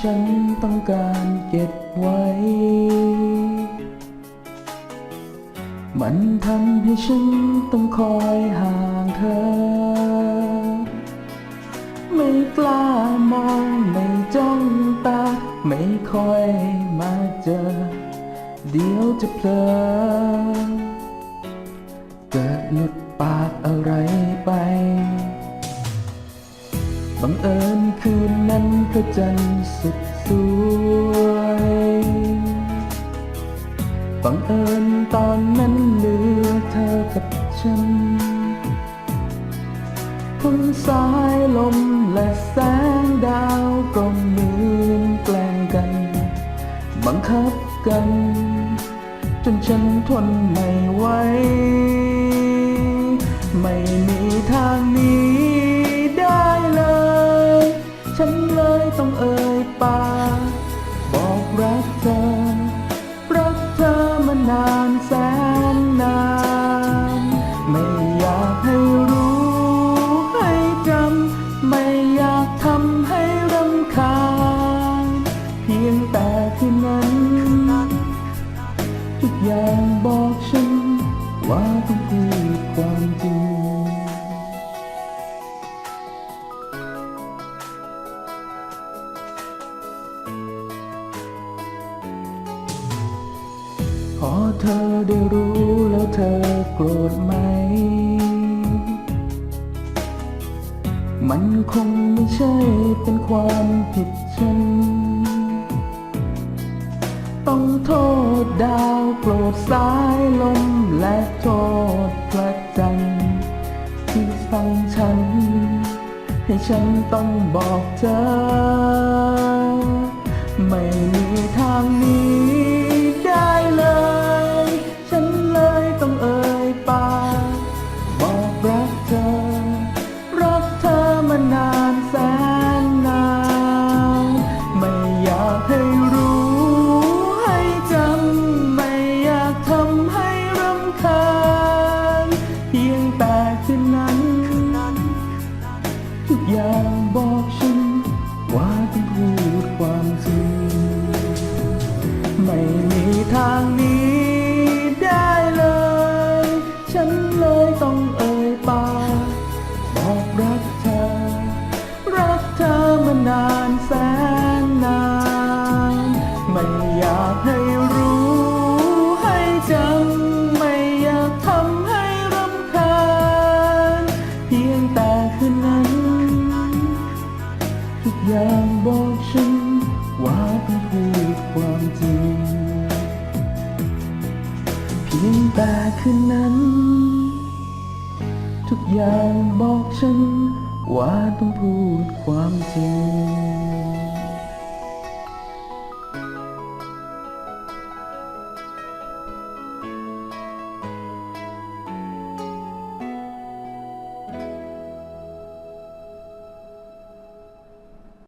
ฉันต้องการเก็บไว้ มันทำให้ฉันต้องคอยห่างเธอ ไม่กล้ามองไม่จ้องตา ไม่ค่อยมาเจอ เดี๋ยวจะเพลอเกิดหลุดปากอะไรไป บังเอิญคืนนั้นพระจันทร์สุดสวยบังเอิญตอนนั้นเหลือเธอกับฉันทั้งสายลมและแสงดาวก็หมือนแกล้งกัน บังคับกัน จนฉันทนไม่ไหว ต้องเอ่ยปากบอกรักเธอ รักเธอมานานแสนนาน ไม่อยากให้รู้ให้จำไม่อยากทำให้รำคาญเพียงแต่คืนนั้น ทุกอย่างบอกฉัน ว่าต้องพูดความจริง พอเธอได้รู้แล้วเธอโกรธไหม มันคงไม่ใช่เป็นความผิดฉัน ต้องโทษดาวโกรธสายลมและโทษพระจันทร์ที่สั่งฉัน ให้ฉันต้องบอกเธอ ทุกอย่างบอกฉัน ว่าต้องพูดความจริง